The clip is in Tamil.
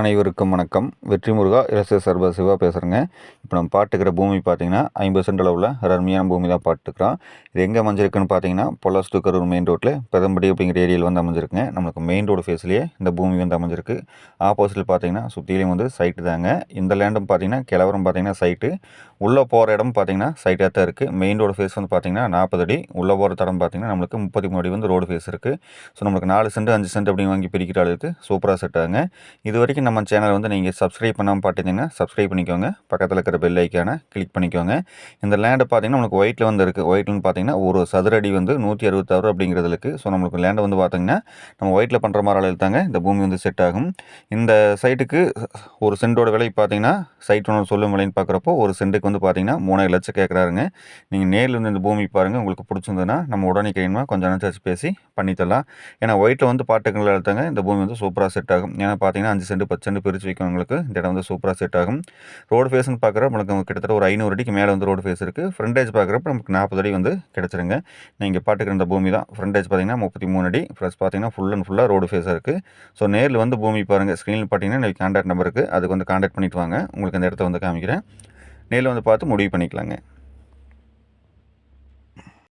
அனைவருக்கும் வணக்கம். வெற்றி முருகா இரச சர்வ சிவா பேசுகிறேங்க இப்போ நம்ம பாட்டுக்கிற பூமி பார்த்தீங்கன்னா ஐம்பது சென்ட் அளவில் ஒரு அருமையான பூமி தான் பாட்டுக்கிறோம். இது எங்கே அமைஞ்சிருக்குன்னு பார்த்தீங்கன்னா பொல்லாஸ் டு கரூர் மெயின் ரோட்டில் பெதம்படி அப்படிங்கிற ஏரியாவில் வந்து அமைஞ்சிருக்குங்க. நம்மளுக்கு மெயின் ரோடு ஃபேஸ்லேயே இந்த பூமி வந்து அமைஞ்சிருக்கு. ஆப்போசிட்டில் பார்த்தீங்கன்னா சுற்றிலையும் வந்து சைட்டு தாங்க. இந்த லேண்டும் பார்த்தீங்கன்னா கிழவரம் பார்த்தீங்கன்னா சைட்டு உள்ளே போகிற இடம் பார்த்தீங்கன்னா சைட்டாக தான் இருக்குது மெயின் ரோடு ஃபேஸ் வந்து பார்த்தீங்கன்னா நாற்பது அடி. உள்ளே போகிற தடம் பார்த்தீங்கன்னா நம்மளுக்கு முப்பத்தி மூணு அடி வந்து ரோடு ஃபேஸ் இருக்குது ஸோ நம்மளுக்கு நாலு சென்ட் அஞ்சு சென்ட் அப்படின்னு வாங்கி பிரிக்கிற அளவுக்கு சூப்பராக செட் ஆகுங்க. இது வரைக்கும் நம்ம சேனலை வந்து நீங்கள் சப்ஸ்கிரைப் பண்ணாமல் பார்த்துட்டிங்கன்னா சப்ஸ்கிரைப் பண்ணிக்கோங்க. பக்கத்தில் இருக்கிற பெல் ஐக்கானை கிளிக் பண்ணிக்கோங்க. இந்த லேண்டு பார்த்தீங்கன்னா நம்மளுக்கு ஒயிட்டில் வந்து இருக்குது ஒயிட்லன்னு பார்த்தீங்கன்னா ஒரு சதுரடி வந்து நூற்றி அறுபத்தாறு அப்படிங்கிறதுக்கு ஸோ நம்மளுக்கு லேண்டை வந்து பார்த்தீங்கன்னா நம்ம ஒயிட்டில் பண்ணுற மாதிரி அளவில் தாங்க. இந்த பூமி வந்து செட் ஆகும். இந்த சைட்டுக்கு ஒரு சென்டோட விலை பார்த்தீங்கன்னா சைட் ஒன்று சொல்லும் விலைன்னு பார்க்குறப்போ ஒரு சென்ட்டுக்கு வந்து பார்த்தீங்கன்னா மூணாயிரம் லட்சம் கேட்குறாருங்க. நீங்கள் நேரில் வந்து இந்த பூமி பாருங்கள் உங்களுக்கு பிடிச்சிருந்ததுன்னா நம்ம உடனே கைமா கொஞ்சம் அனுசரிச்சு பேசி பண்ணித்தரலாம். ஏன்னா ஒயிட்டில் வந்து பாட்டுங்கள் எடுத்தாங்க இந்த பூமி வந்து சூப்பராக செட் ஆகும். ஏன்னா பார்த்தீங்கன்னா அஞ்சு சென்ட் பத்து சென்ட் பிரித்து வைக்கிறவங்களுக்கு இந்த இடம் வந்து சூப்பராக செட் ஆகும். ரோடு ஃபேஸ்னு பார்க்குறப்ப நம்மளுக்கு கிட்டத்தட்ட ஒரு ஐநூறு அடிக்கு மேலே வந்து ரோடு ஃபேஸ் இருக்குது ஃப்ரண்டேஜ் பார்க்குறப்ப நமக்கு நாற்பது அடி வந்து கிடச்சிருங்க. நீங்கள் பாட்டுக்கிற இந்த பூமி தான். ஃப்ரண்டேஜ் பார்த்தீங்கன்னா முப்பத்தி மூணு அடி. ப்ளஸ் பார்த்தீங்கன்னா ஃபுல் அண்ட் ஃபுல்லாக ரோடு ஃபேஸாக இருக்குது ஸோ நேரில் வந்து பூமி பாருங்கள் ஸ்க்ரீனில் பார்த்தீங்கன்னா எனக்கு கான்டாக்ட் நம்பர் இருக்குது அதுக்கு வந்து கான்டாக்ட் பண்ணிட்டு வாங்க. உங்களுக்கு அந்த இடத்த வந்து காமிக்கிறேன். நேரில் வந்து பார்த்து முடிவு பண்ணிக்கலாங்க.